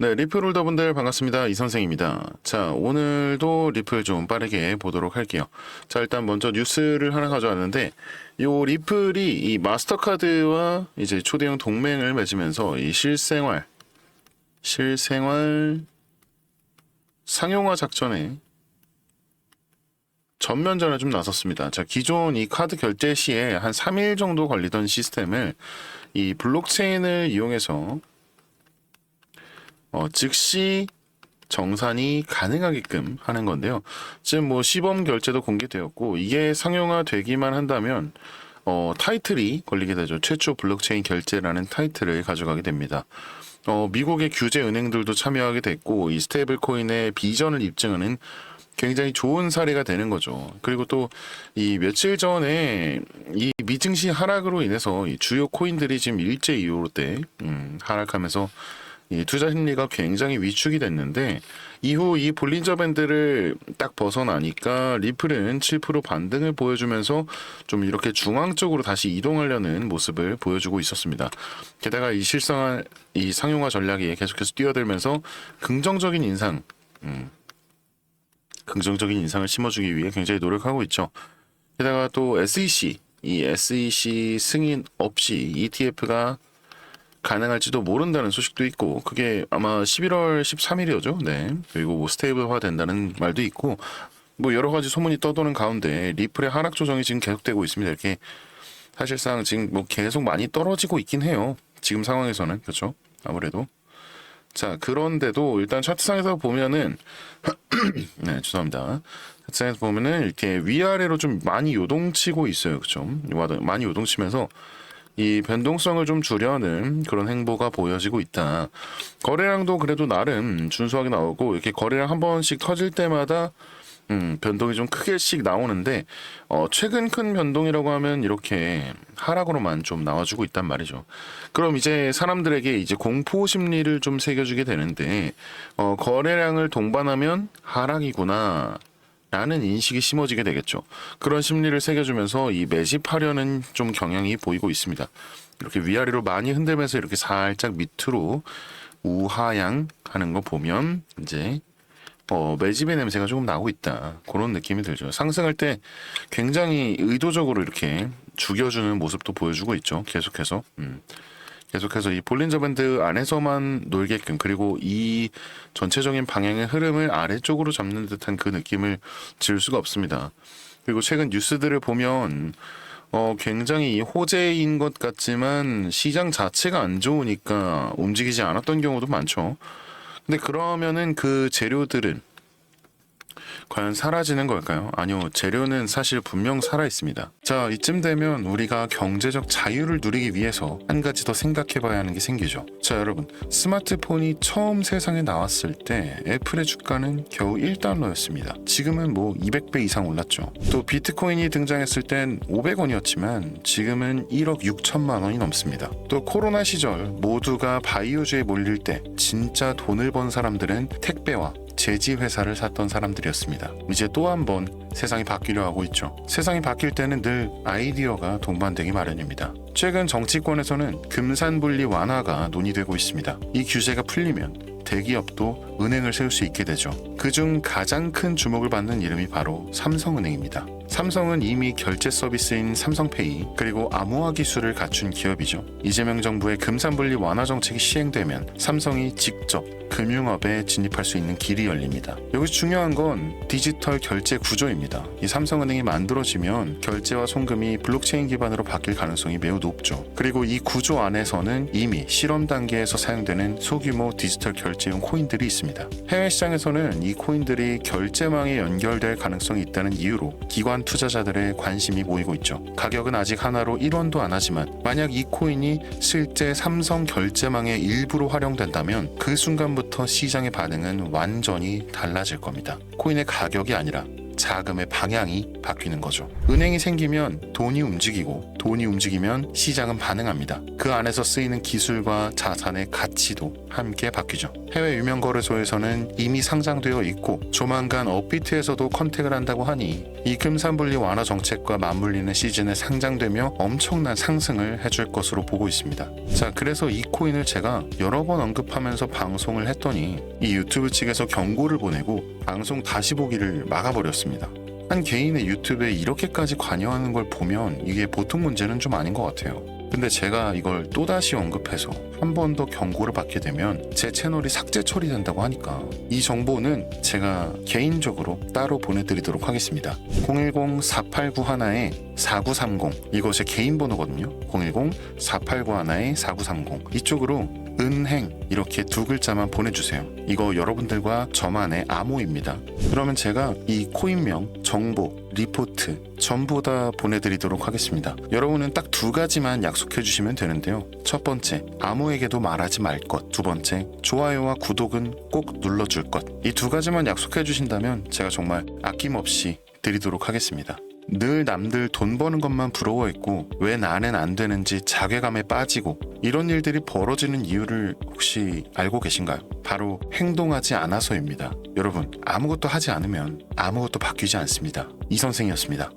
네, 리플 홀더분들 반갑습니다. 이 선생입니다. 자, 오늘도 리플 좀 빠르게 보도록 할게요. 자, 일단 먼저 뉴스를 하나 가져왔는데, 요 리플이 이 마스터카드와 이제 초대형 동맹을 맺으면서 이 실생활, 실생활 상용화 작전에 전면전에 좀 나섰습니다. 자, 기존 이 카드 결제 시에 한 3일 정도 걸리던 시스템을 이 블록체인을 이용해서 어, 즉시 정산이 가능하게끔 하는 건데요. 지금 뭐 시범 결제도 공개되었고 이게 상용화 되기만 한다면 어, 타이틀이 걸리게 되죠. 최초 블록체인 결제라는 타이틀을 가져가게 됩니다. 어, 미국의 규제 은행들도 참여하게 됐고 이 스테이블 코인의 비전을 입증하는 굉장히 좋은 사례가 되는 거죠. 그리고 또 이 며칠 전에 이 미증시 하락으로 인해서 이 주요 코인들이 지금 일제 이후로 때 음, 하락하면서 이 투자 심리가 굉장히 위축이 됐는데 이후 이 볼린저 밴드를 딱 벗어나니까 리플은 7% 반등을 보여주면서 좀 이렇게 중앙 쪽으로 다시 이동하려는 모습을 보여주고 있었습니다. 게다가 이 실성한 이 상용화 전략이 계속해서 뛰어들면서 긍정적인 인상, 음, 긍정적인 인상을 심어주기 위해 굉장히 노력하고 있죠. 게다가 또 SEC, 이 SEC 승인 없이 ETF가 가능할지도 모른다는 소식도 있고 그게 아마 11월 13일이었죠. 네. 그리고 뭐 스테이블화 된다는 말도 있고 뭐 여러 가지 소문이 떠도는 가운데 리플의 하락 조정이 지금 계속되고 있습니다. 이렇게 사실상 지금 뭐 계속 많이 떨어지고 있긴 해요. 지금 상황에서는 그렇죠. 아무래도 자 그런데도 일단 차트상에서 보면은 네 죄송합니다. 차트상에서 보면은 이렇게 위아래로 좀 많이 요동치고 있어요. 그렇죠. 많이 요동치면서 이 변동성을 좀 주려는 그런 행보가 보여지고 있다. 거래량도 그래도 나름 준수하게 나오고 이렇게 거래량 한 번씩 터질 때마다 음, 변동이 좀 크게씩 나오는데 어, 최근 큰 변동이라고 하면 이렇게 하락으로만 좀 나와주고 있단 말이죠. 그럼 이제 사람들에게 이제 공포 심리를 좀 새겨주게 되는데 어, 거래량을 동반하면 하락이구나. 라는 인식이 심어지게 되겠죠. 그런 심리를 새겨주면서 이 매집하려는 좀 경향이 보이고 있습니다. 이렇게 위아래로 많이 흔들면서 이렇게 살짝 밑으로 우하향 하는 거 보면 이제 어, 매집의 냄새가 조금 나고 있다. 그런 느낌이 들죠. 상승할 때 굉장히 의도적으로 이렇게 죽여주는 모습도 보여주고 있죠. 계속해서. 음. 계속해서 이 볼린저 밴드 안에서만 놀게끔 그리고 이 전체적인 방향의 흐름을 아래쪽으로 잡는 듯한 그 느낌을 지울 수가 없습니다. 그리고 최근 뉴스들을 보면 어 굉장히 이 호재인 것 같지만 시장 자체가 안 좋으니까 움직이지 않았던 경우도 많죠. 근데 그러면은 그 재료들은 과연 사라지는 걸까요? 아니요. 재료는 사실 분명 살아 있습니다. 자, 이쯤 되면 우리가 경제적 자유를 누리기 위해서 한 가지 더 생각해 봐야 하는 게 생기죠. 자, 여러분. 스마트폰이 처음 세상에 나왔을 때 애플의 주가는 겨우 1달러였습니다. 지금은 뭐 200배 이상 올랐죠. 또 비트코인이 등장했을 땐 500원이었지만 지금은 1억 6천만 원이 넘습니다. 또 코로나 시절 모두가 바이오주에 몰릴 때 진짜 돈을 번 사람들은 택배와 제지 회사를 샀던 사람들이었습니다. 이제 또 한 번 세상이 바뀌려 하고 있죠. 세상이 바뀔 때는 늘 아이디어가 동반되기 마련입니다. 최근 정치권에서는 금산분리 완화가 논의되고 있습니다. 이 규제가 풀리면 대기업도 은행을 세울 수 있게 되죠. 그중 가장 큰 주목을 받는 이름이 바로 삼성은행입니다. 삼성은 이미 결제 서비스인 삼성페이 그리고 암호화 기술을 갖춘 기업이죠. 이재명 정부의 금산분리 완화 정책이 시행되면 삼성이 직접 금융업에 진입할 수 있는 길이 열립니다. 여기서 중요한 건 디지털 결제 구조입니다. 이 삼성은행이 만들어지면 결제와 송금이 블록체인 기반으로 바뀔 가능성이 매우 높죠. 그리고 이 구조 안에서는 이미 실험 단계에서 사용되는 소규모 디지털 결제용 코인들이 있습니다. 해외 시장에서는 이 코인들이 결제망에 연결될 가능성이 있다는 이유로 기관 투자자들의 관심이 모이고 있죠. 가격은 아직 하나로 1원도 안 하지만 만약 이 코인이 실제 삼성 결제망의 일부로 활용된다면 그 순간부터 시장의 반응은 완전히 달라질 겁니다. 코인의 가격이 아니라 자금의 방향이 바뀌는 거죠. 은행이 생기면 돈이 움직이고 돈이 움직이면 시장은 반응합니다. 그 안에서 쓰이는 기술과 자산의 가치도 함께 바뀌죠. 해외 유명 거래소에서는 이미 상장되어 있고 조만간 업비트에서도 컨택을 한다고 하니 이 금산분리 완화 정책과 맞물리는 시즌에 상장되며 엄청난 상승을 해줄 것으로 보고 있습니다. 자, 그래서 이 코인을 제가 여러 번 언급하면서 방송을 했더니 이 유튜브 측에서 경고를 보내고 방송 다시 보기를 막아버렸습니다. 한 개인의 유튜브에 이렇게까지 관여하는 걸 보면 이게 보통 문제는 좀 아닌 것 같아요. 근데 제가 이걸 또다시 언급해서 한 번 더 경고를 받게 되면 제 채널이 삭제 처리된다고 하니까 이 정보는 제가 개인적으로 따로 보내드리도록 하겠습니다. 010-4891에 4930 이것이 개인 번호거든요. 010-4891에 4930 이쪽으로 은행 이렇게 두 글자만 보내주세요. 이거 여러분들과 저만의 암호입니다. 그러면 제가 이 코인명, 정보, 리포트 전부 다 보내드리도록 하겠습니다. 여러분은 딱 두 가지만 약속해 주시면 되는데요. 첫 번째, 아무에게도 말하지 말 것. 두 번째, 좋아요와 구독은 꼭 눌러줄 것. 이 두 가지만 약속해 주신다면 제가 정말 아낌없이 드리도록 하겠습니다. 늘 남들 돈 버는 것만 부러워했고 왜 나는 안 되는지 자괴감에 빠지고 이런 일들이 벌어지는 이유를 혹시 알고 계신가요? 바로 행동하지 않아서입니다. 여러분 아무것도 하지 않으면 아무것도 바뀌지 않습니다. 이 선생이었습니다.